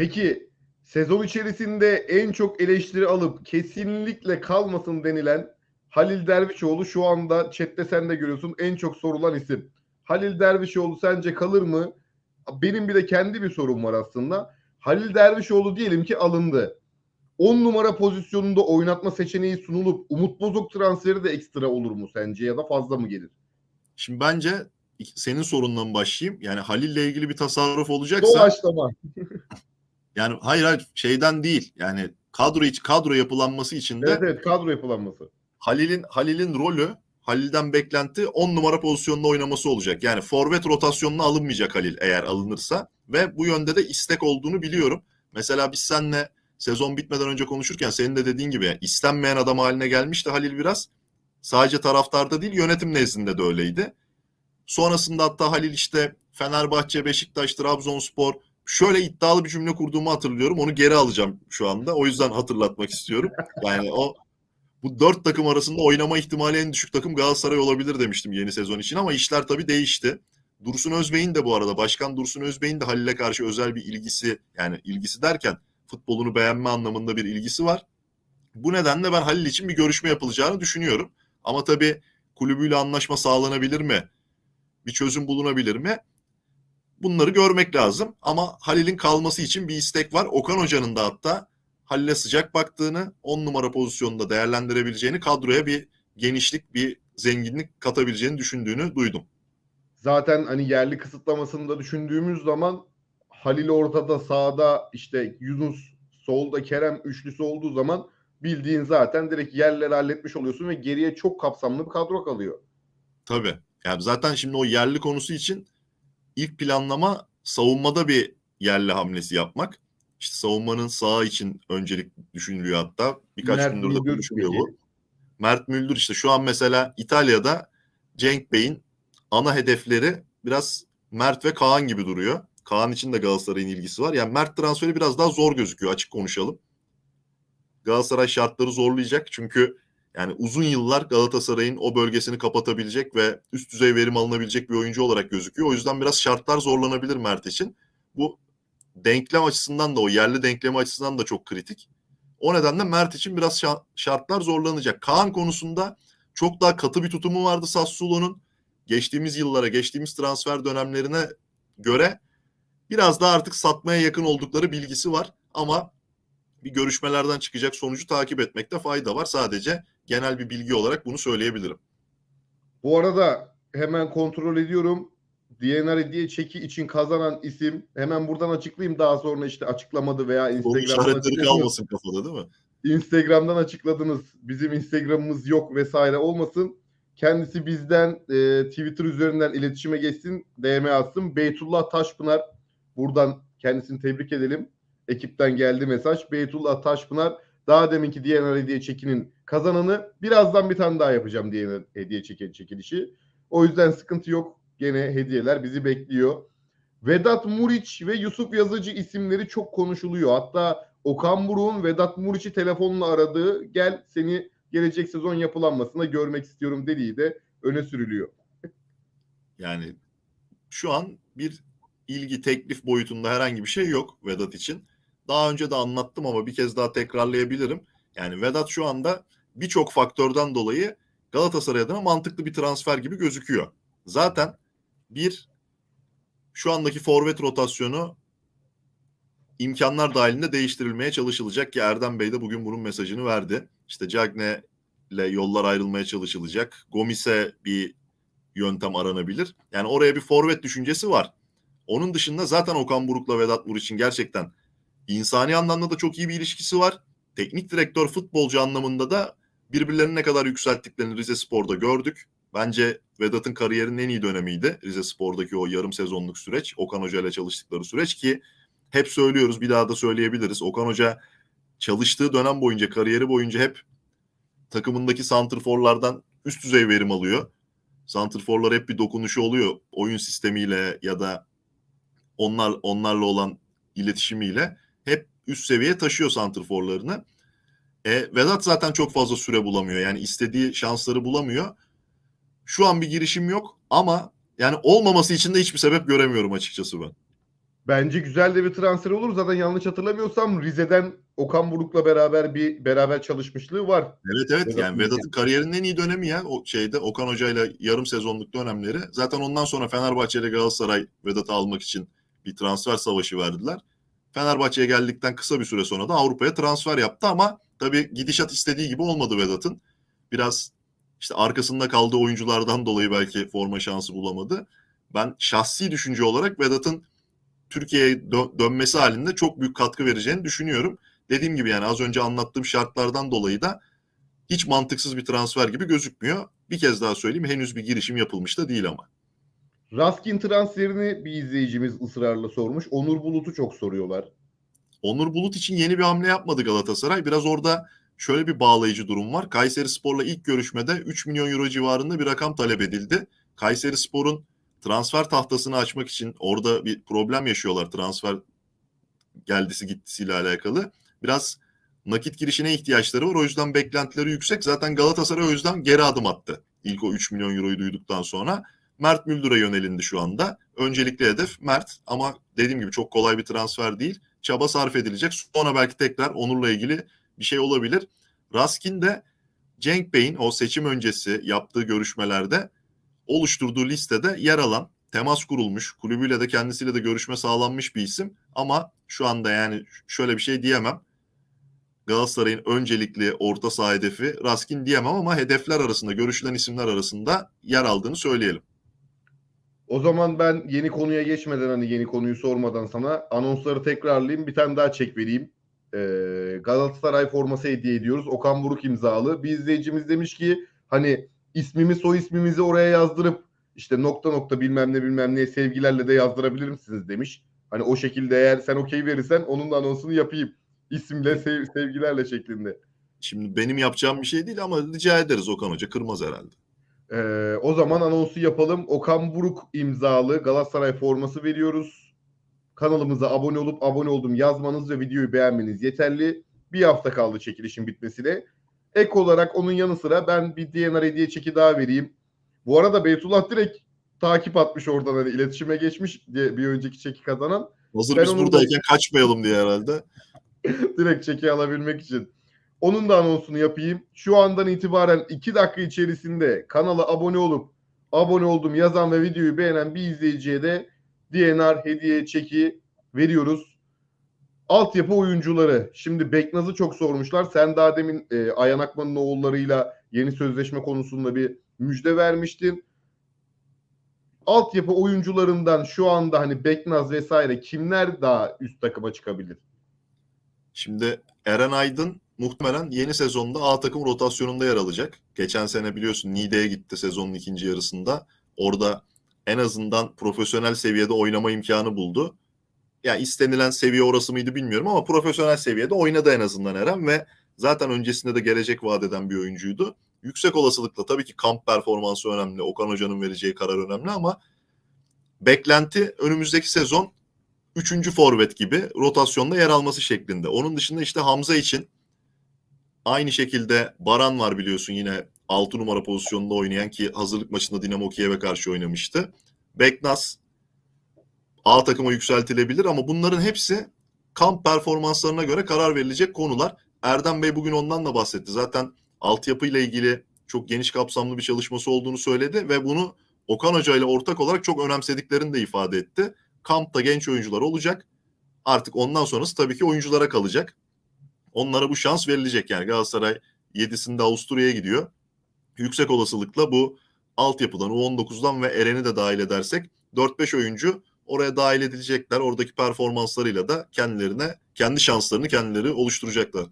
Peki sezon içerisinde en çok eleştiri alıp kesinlikle kalmasın denilen Halil Dervişoğlu şu anda chatte sen de görüyorsun en çok sorulan isim. Halil Dervişoğlu sence kalır mı? Benim bir de kendi bir sorum var aslında. Halil Dervişoğlu diyelim ki alındı. 10 numara pozisyonunda oynatma seçeneği sunulup Umut Bozok transferi de ekstra olur mu sence ya da fazla mı gelir? Şimdi bence senin sorundan başlayayım. Yani Halil'le ilgili bir tasarruf olacaksa Doğaçlama. Yani hayır hayır şeyden değil. Yani kadro iç kadro yapılanması için de Evet evet kadro yapılanması. Halil'in Halil'in rolü Halil'den beklenti 10 numara pozisyonunda oynaması olacak. Yani forvet rotasyonuna alınmayacak Halil eğer alınırsa ve bu yönde de istek olduğunu biliyorum. Mesela biz seninle sezon bitmeden önce konuşurken senin de dediğin gibi istenmeyen adam haline gelmişti Halil biraz. Sadece taraftarda değil yönetim nezdinde de öyleydi. Sonrasında hatta Halil işte Fenerbahçe, Beşiktaş, Trabzonspor şöyle iddialı bir cümle kurduğumu hatırlıyorum. Onu geri alacağım şu anda. O yüzden hatırlatmak istiyorum. Yani o bu dört takım arasında oynama ihtimali en düşük takım Galatasaray olabilir demiştim yeni sezon için ama işler tabii değişti. Dursun Özbey'in de bu arada Başkan Dursun Özbey'in de Halil'e karşı özel bir ilgisi yani ilgisi derken futbolunu beğenme anlamında bir ilgisi var. Bu nedenle ben Halil için bir görüşme yapılacağını düşünüyorum. Ama tabii kulübüyle anlaşma sağlanabilir mi? Bir çözüm bulunabilir mi? Bunları görmek lazım. Ama Halil'in kalması için bir istek var. Okan Hoca'nın da hatta Halil'e sıcak baktığını, 10 numara pozisyonunda değerlendirebileceğini, kadroya bir genişlik, bir zenginlik katabileceğini düşündüğünü duydum. Zaten hani yerli kısıtlamasını da düşündüğümüz zaman Halil ortada sağda işte Yunus solda Kerem üçlüsü olduğu zaman bildiğin zaten direkt yerleri halletmiş oluyorsun ve geriye çok kapsamlı bir kadro kalıyor. Tabii. Yani zaten şimdi o yerli konusu için ilk planlama savunmada bir yerli hamlesi yapmak. İşte savunmanın sağı için öncelik düşünülüyor hatta. Birkaç Mert gündür de konuşuluyor bu. Mert Müldür işte şu an mesela İtalya'da Cenk Bey'in ana hedefleri biraz Mert ve Kaan gibi duruyor. Kaan için de Galatasaray'ın ilgisi var. Yani Mert transferi biraz daha zor gözüküyor açık konuşalım. Galatasaray şartları zorlayacak çünkü yani uzun yıllar Galatasaray'ın o bölgesini kapatabilecek ve üst düzey verim alınabilecek bir oyuncu olarak gözüküyor. O yüzden biraz şartlar zorlanabilir Mert için. Bu denklem açısından da o yerli denklemi açısından da çok kritik. O nedenle Mert için biraz şa- şartlar zorlanacak. Kaan konusunda çok daha katı bir tutumu vardı Sassuolo'nun. Geçtiğimiz yıllara, geçtiğimiz transfer dönemlerine göre biraz daha artık satmaya yakın oldukları bilgisi var. Ama bir görüşmelerden çıkacak sonucu takip etmekte fayda var. Sadece genel bir bilgi olarak bunu söyleyebilirim. Bu arada hemen kontrol ediyorum. DNR diye çeki için kazanan isim hemen buradan açıklayayım daha sonra işte açıklamadı veya Instagram'dan kalmasın kafada değil mi? Instagram'dan açıkladınız. Bizim Instagram'ımız yok vesaire olmasın. Kendisi bizden e, Twitter üzerinden iletişime geçsin. DM atsın. Beytullah Taşpınar buradan kendisini tebrik edelim. Ekipten geldi mesaj. Beytullah Taşpınar daha deminki DNR hediye çekinin kazananı. Birazdan bir tane daha yapacağım DNR hediye çeki çekilişi. O yüzden sıkıntı yok. Gene hediyeler bizi bekliyor. Vedat Muriç ve Yusuf Yazıcı isimleri çok konuşuluyor. Hatta Okan Buruk'un Vedat Muriç'i telefonla aradığı gel seni gelecek sezon yapılanmasında görmek istiyorum dediği de öne sürülüyor. Yani şu an bir ilgi teklif boyutunda herhangi bir şey yok Vedat için. Daha önce de anlattım ama bir kez daha tekrarlayabilirim. Yani Vedat şu anda birçok faktörden dolayı Galatasaray adına mantıklı bir transfer gibi gözüküyor. Zaten bir şu andaki forvet rotasyonu imkanlar dahilinde değiştirilmeye çalışılacak ki Erdem Bey de bugün bunun mesajını verdi. İşte Cagne ile yollar ayrılmaya çalışılacak. Gomis'e bir yöntem aranabilir. Yani oraya bir forvet düşüncesi var. Onun dışında zaten Okan Buruk'la Vedat Muriç'in gerçekten insani anlamda da çok iyi bir ilişkisi var. Teknik direktör futbolcu anlamında da birbirlerini ne kadar yükselttiklerini Rize Spor'da gördük. Bence Vedat'ın kariyerinin en iyi dönemiydi. Rize Spor'daki o yarım sezonluk süreç. Okan Hoca ile çalıştıkları süreç ki hep söylüyoruz bir daha da söyleyebiliriz. Okan Hoca çalıştığı dönem boyunca, kariyeri boyunca hep takımındaki santrforlardan üst düzey verim alıyor. Santrforlar hep bir dokunuşu oluyor oyun sistemiyle ya da onlar onlarla olan iletişimiyle üst seviye taşıyor santrforlarını. E, Vedat zaten çok fazla süre bulamıyor. Yani istediği şansları bulamıyor. Şu an bir girişim yok ama yani olmaması için de hiçbir sebep göremiyorum açıkçası ben. Bence güzel de bir transfer olur. Zaten yanlış hatırlamıyorsam Rize'den Okan Buruk'la beraber bir beraber çalışmışlığı var. Evet evet Vedat'ın yani Vedat'ın kariyerinin en iyi dönemi ya o şeyde Okan Hoca ile yarım sezonluk dönemleri. Zaten ondan sonra Fenerbahçe ile Galatasaray Vedat'ı almak için bir transfer savaşı verdiler. Fenerbahçe'ye geldikten kısa bir süre sonra da Avrupa'ya transfer yaptı ama tabii gidişat istediği gibi olmadı Vedat'ın. Biraz işte arkasında kaldığı oyunculardan dolayı belki forma şansı bulamadı. Ben şahsi düşünce olarak Vedat'ın Türkiye'ye dö- dönmesi halinde çok büyük katkı vereceğini düşünüyorum. Dediğim gibi yani az önce anlattığım şartlardan dolayı da hiç mantıksız bir transfer gibi gözükmüyor. Bir kez daha söyleyeyim henüz bir girişim yapılmış da değil ama. Raskin transferini bir izleyicimiz ısrarla sormuş. Onur Bulut'u çok soruyorlar. Onur Bulut için yeni bir hamle yapmadı Galatasaray. Biraz orada şöyle bir bağlayıcı durum var. Kayseri Spor'la ilk görüşmede 3 milyon euro civarında bir rakam talep edildi. Kayseri Spor'un transfer tahtasını açmak için orada bir problem yaşıyorlar transfer geldisi gittisiyle alakalı. Biraz nakit girişine ihtiyaçları var. O yüzden beklentileri yüksek. Zaten Galatasaray o yüzden geri adım attı. İlk o 3 milyon euroyu duyduktan sonra. Mert Müldür'e yönelindi şu anda. Öncelikli hedef Mert ama dediğim gibi çok kolay bir transfer değil. Çaba sarf edilecek. Sonra belki tekrar Onur'la ilgili bir şey olabilir. Raskin de Cenk Bey'in o seçim öncesi yaptığı görüşmelerde oluşturduğu listede yer alan, temas kurulmuş, kulübüyle de kendisiyle de görüşme sağlanmış bir isim. Ama şu anda yani şöyle bir şey diyemem. Galatasaray'ın öncelikli orta saha hedefi Raskin diyemem ama hedefler arasında, görüşülen isimler arasında yer aldığını söyleyelim. O zaman ben yeni konuya geçmeden hani yeni konuyu sormadan sana anonsları tekrarlayayım. Bir tane daha çek vereyim. Ee, Galatasaray forması hediye ediyoruz. Okan Buruk imzalı. Bir izleyicimiz demiş ki hani ismimi soy ismimizi oraya yazdırıp işte nokta nokta bilmem ne bilmem ne sevgilerle de yazdırabilir misiniz demiş. Hani o şekilde eğer sen okey verirsen onun da anonsunu yapayım. İsimle sev- sevgilerle şeklinde. Şimdi benim yapacağım bir şey değil ama rica ederiz Okan Hoca kırmaz herhalde. Ee, o zaman anonsu yapalım. Okan Buruk imzalı Galatasaray forması veriyoruz. Kanalımıza abone olup abone oldum yazmanız ve videoyu beğenmeniz yeterli. Bir hafta kaldı çekilişin bitmesine. Ek olarak onun yanı sıra ben bir DNR hediye çeki daha vereyim. Bu arada Beytullah direkt takip atmış oradan hani iletişime geçmiş diye bir önceki çeki kazanan. Hazır Ben biz onu da- buradayken kaçmayalım diye herhalde. direkt çeki alabilmek için. Onun da anonsunu yapayım. Şu andan itibaren 2 dakika içerisinde kanala abone olup abone oldum yazan ve videoyu beğenen bir izleyiciye de DNR hediye çeki veriyoruz. Altyapı oyuncuları. Şimdi Beknaz'ı çok sormuşlar. Sen daha demin e, Ayhan Akman'ın oğullarıyla yeni sözleşme konusunda bir müjde vermiştin. Altyapı oyuncularından şu anda hani Beknaz vesaire kimler daha üst takıma çıkabilir? Şimdi Eren Aydın muhtemelen yeni sezonda A takım rotasyonunda yer alacak. Geçen sene biliyorsun Niğde'ye gitti sezonun ikinci yarısında. Orada en azından profesyonel seviyede oynama imkanı buldu. Ya istenilen seviye orası mıydı bilmiyorum ama profesyonel seviyede oynadı en azından Eren ve zaten öncesinde de gelecek vaat eden bir oyuncuydu. Yüksek olasılıkla tabii ki kamp performansı önemli. Okan Hoca'nın vereceği karar önemli ama beklenti önümüzdeki sezon üçüncü forvet gibi rotasyonda yer alması şeklinde. Onun dışında işte Hamza için aynı şekilde Baran var biliyorsun yine 6 numara pozisyonunda oynayan ki hazırlık maçında Dinamo Kiev'e karşı oynamıştı. Beknaz A takıma yükseltilebilir ama bunların hepsi kamp performanslarına göre karar verilecek konular. Erdem Bey bugün ondan da bahsetti. Zaten altyapıyla ilgili çok geniş kapsamlı bir çalışması olduğunu söyledi ve bunu Okan Hoca ile ortak olarak çok önemsediklerini de ifade etti. Kampta genç oyuncular olacak. Artık ondan sonrası tabii ki oyunculara kalacak. Onlara bu şans verilecek. Yani Galatasaray 7'sinde Avusturya'ya gidiyor. Yüksek olasılıkla bu altyapıdan, U19'dan ve Eren'i de dahil edersek 4-5 oyuncu oraya dahil edilecekler. Oradaki performanslarıyla da kendilerine, kendi şanslarını kendileri oluşturacaklar.